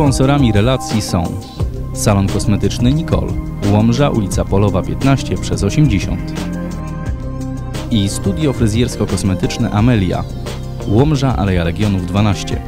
Sponsorami relacji są Salon Kosmetyczny Nicole, Łomża, ulica Polowa 15 przez 80 i Studio Fryzjersko-Kosmetyczne Amelia, Łomża, Aleja Legionów 12.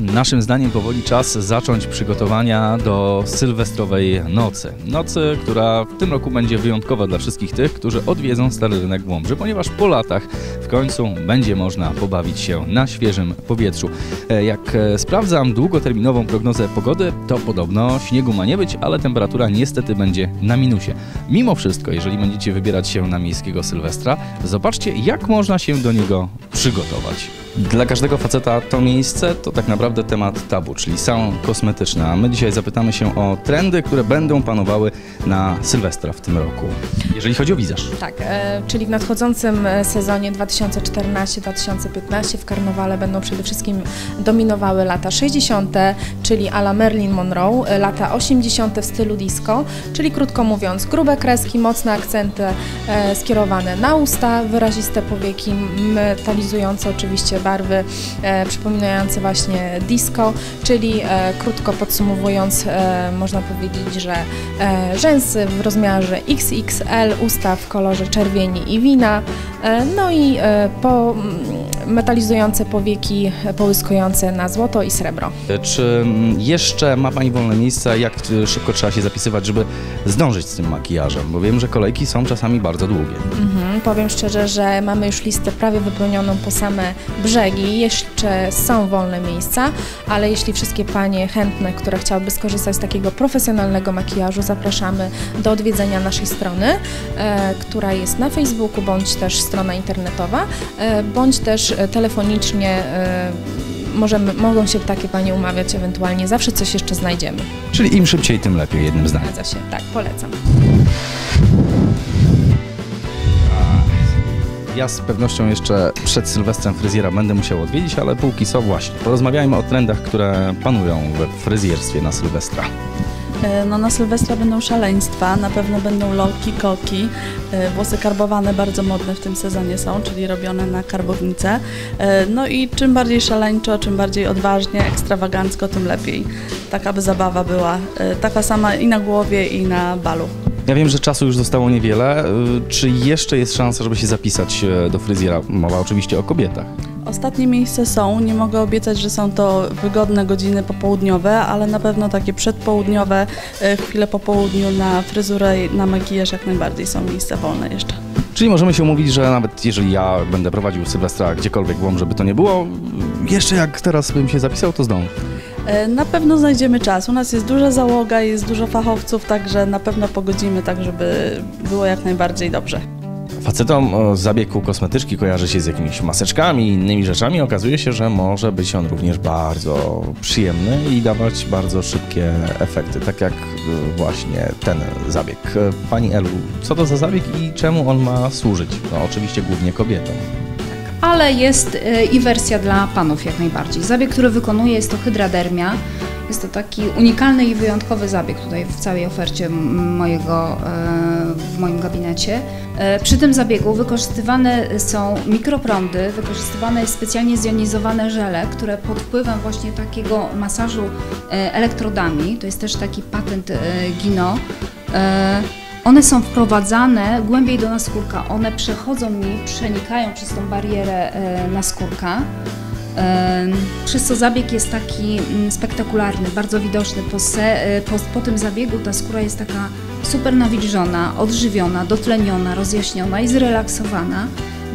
Naszym zdaniem powoli czas zacząć przygotowania do sylwestrowej nocy. Nocy, która w tym roku będzie wyjątkowa dla wszystkich tych, którzy odwiedzą Stary Rynek w Łomży, ponieważ po latach w końcu będzie można pobawić się na świeżym powietrzu. E, Jak e, sprawdzam długoterminową prognozę pogody, to podobno śniegu ma nie być, ale temperatura niestety będzie na minusie. Mimo wszystko, jeżeli będziecie wybierać się na miejskiego Sylwestra, zobaczcie jak można się do niego przygotować. Dla każdego faceta to miejsce to tak naprawdę temat tabu, czyli salon kosmetyczny. A my dzisiaj zapytamy się o trendy, które będą panowały na Sylwestra w tym roku. Jeżeli chodzi o wizaż. Tak, e, czyli w nadchodzącym e, sezonie 2014-2015 w karnawale będą przede wszystkim dominowały lata 60., czyli ala Marilyn Monroe, e, lata 80. w stylu disco, czyli krótko mówiąc grube kreski, mocne akcenty e, skierowane na usta, wyraziste powieki, metalizujące oczywiście barwy e, przypominające właśnie disco, czyli e, krótko podsumowując można powiedzieć, że e, rzęsy w rozmiarze XXL, usta w kolorze czerwieni i wina, e, no i e, po, mm, metalizujące powieki e, połyskujące na złoto i srebro. Czy mm, jeszcze ma Pani wolne miejsca? Jak szybko trzeba się zapisywać, żeby zdążyć z tym makijażem? Bo wiem, że kolejki są czasami bardzo długie. Mhm, powiem szczerze, że mamy już listę prawie wypełnioną po same brzegi. Jeszcze są wolne miejsca, ale jeśli wszystkie panie chętne, które chciałyby skorzystać z takiego profesjonalnego makijażu, zapraszamy do odwiedzenia naszej strony, e, która jest na Facebooku, bądź też strona internetowa, e, bądź też telefonicznie. E, Możemy, mogą się takie panie umawiać ewentualnie, zawsze coś jeszcze znajdziemy. Czyli im szybciej, tym lepiej, jednym zdaniem. Zgadza się, tak, polecam. Ja z pewnością jeszcze przed Sylwestrem fryzjera będę musiał odwiedzić, ale póki co właśnie. Porozmawiajmy o trendach, które panują we fryzjerstwie na Sylwestra. E, No na Sylwestra będą szaleństwa, na pewno będą lolki, koki, e, włosy karbowane bardzo modne w tym sezonie są, czyli robione na karbownicę. E, No i czym bardziej szaleńczo, czym bardziej odważnie, ekstrawagancko, tym lepiej. Tak aby zabawa była taka sama i na głowie, i na balu. Ja wiem, że czasu już zostało niewiele. Y, Czy jeszcze jest szansa, żeby się zapisać e, do fryzjera? Mowa oczywiście o kobietach. Ostatnie miejsca są, nie mogę obiecać, że są to wygodne godziny popołudniowe, ale na pewno takie przedpołudniowe, e, chwile po południu na fryzurę i na makijaż jak najbardziej są miejsca wolne jeszcze. Czyli możemy się umówić, że nawet jeżeli ja będę prowadził Sylwestra gdziekolwiek w Łom, żeby to nie było, jeszcze jak teraz bym się zapisał, to zdążę. E, Na pewno znajdziemy czas. U nas jest duża załoga, jest dużo fachowców, także na pewno pogodzimy tak, żeby było jak najbardziej dobrze. Facetom zabieg kosmetyczki kojarzy się z jakimiś maseczkami i innymi rzeczami. Okazuje się, że może być on również bardzo przyjemny i dawać bardzo szybkie efekty, tak jak y, właśnie ten zabieg. E, Pani Elu, co to za zabieg i czemu on ma służyć? No oczywiście głównie kobietom. Ale jest e, i wersja dla panów jak najbardziej. Zabieg, który wykonuję jest to hydradermia. Jest to taki unikalny i wyjątkowy zabieg tutaj w całej ofercie mojego, e, w moim gabinecie. E, Przy tym zabiegu wykorzystywane są mikroprądy, wykorzystywane jest specjalnie zjonizowane żele, które pod wpływem właśnie takiego masażu elektrodami, to jest też taki patent Gino, one są wprowadzane głębiej do naskórka. One przechodzą mi, przenikają przez tą barierę e, naskórka. E, Przez co zabieg jest taki mm, spektakularny, bardzo widoczny. Po, se, e, po, po tym zabiegu ta skóra jest taka super nawilżona, odżywiona, dotleniona, rozjaśniona i zrelaksowana,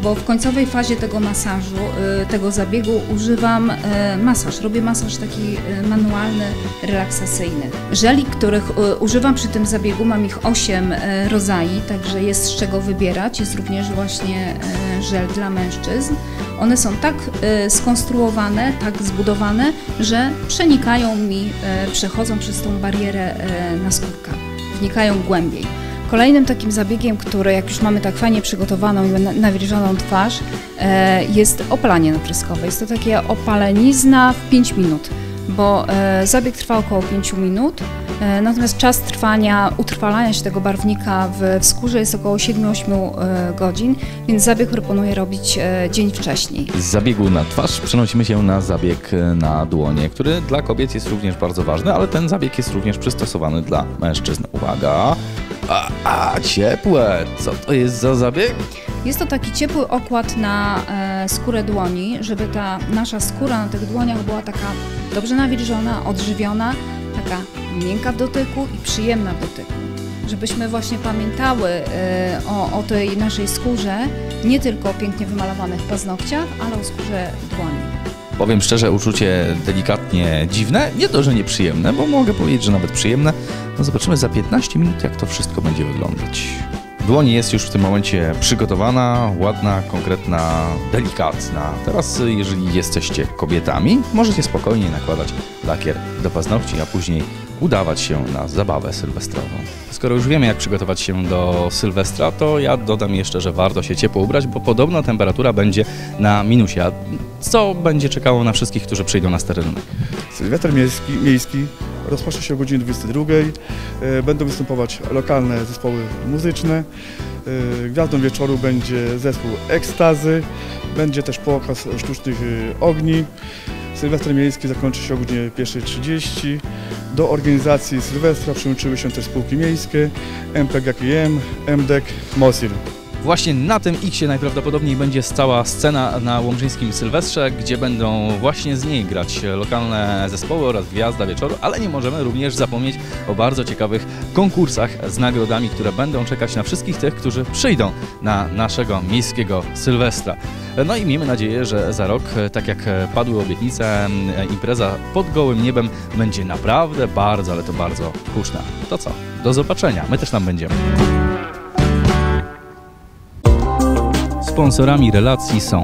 bo w końcowej fazie tego masażu, e, tego zabiegu używam e, masaż. Robię masaż taki e, manualny, relaksacyjny. Żeli, których używam przy tym zabiegu, mam ich 8 e, rodzajów, także jest z czego wybierać. Jest również właśnie żel dla mężczyzn. One są tak skonstruowane, tak zbudowane, że przenikają mi, przechodzą przez tą barierę naskórka, wnikają głębiej. Kolejnym takim zabiegiem, który jak już mamy tak fajnie przygotowaną i na- nawilżoną twarz, e, jest opalanie napryskowe. Jest to takie opalenizna w 5 minut, bo e, zabieg trwa około 5 minut. E, Natomiast czas trwania, utrwalania się tego barwnika w, skórze jest około 7-8 e, godzin, więc zabieg proponuję robić dzień wcześniej. Z zabiegu na twarz przenosimy się na zabieg na dłonie, który dla kobiet jest również bardzo ważny, ale ten zabieg jest również przystosowany dla mężczyzn. Uwaga! A, a ciepłe! Co to jest za zabieg? Jest to taki ciepły okład na e, skórę dłoni, żeby ta nasza skóra na tych dłoniach była taka dobrze nawilżona, odżywiona, taka miękka w dotyku i przyjemna w dotyku. Żebyśmy właśnie pamiętały e, o, o tej naszej skórze, nie tylko o pięknie wymalowanych paznokciach, ale o skórze dłoni. Powiem szczerze, uczucie delikatnie dziwne, nie to, że nieprzyjemne, bo mogę powiedzieć, że nawet przyjemne. No zobaczymy za 15 minut, jak to wszystko będzie wyglądać. Dłoń jest już w tym momencie przygotowana, ładna, konkretna, delikatna. Teraz, jeżeli jesteście kobietami, możecie spokojnie nakładać lakier do paznokci, a później udawać się na zabawę sylwestrową. Skoro już wiemy, jak przygotować się do Sylwestra, to ja dodam jeszcze, że warto się ciepło ubrać, bo podobno temperatura będzie na minusie, co będzie czekało na wszystkich, którzy przyjdą na stary rynek. Sylwester miejski, miejski rozpocznie się o godzinie 22. E, Będą występować lokalne zespoły muzyczne. E, Gwiazdą wieczoru będzie zespół Ekstazy. Będzie też pokaz sztucznych e, ogni. Sylwester miejski zakończy się o godzinie 1.30. Do organizacji Sylwestra przyłączyły się też spółki miejskie MPGKM, MDEK, MOSIR. Właśnie na tym X najprawdopodobniej będzie stała scena na Łomżyńskim Sylwestrze, gdzie będą właśnie z niej grać lokalne zespoły oraz Gwiazda Wieczoru, ale nie możemy również zapomnieć o bardzo ciekawych konkursach z nagrodami, które będą czekać na wszystkich tych, którzy przyjdą na naszego miejskiego Sylwestra. No i miejmy nadzieję, że za rok, tak jak padły obietnice, impreza pod gołym niebem będzie naprawdę bardzo, ale to bardzo huczna. To co? Do zobaczenia. My też tam będziemy. Sponsorami relacji są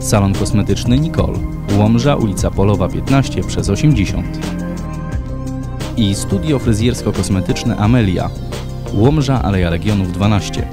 Salon Kosmetyczny Nicole, Łomża, ulica Polowa 15 przez 80 i Studio Fryzjersko-Kosmetyczne Amelia, Łomża, Aleja Legionów 12.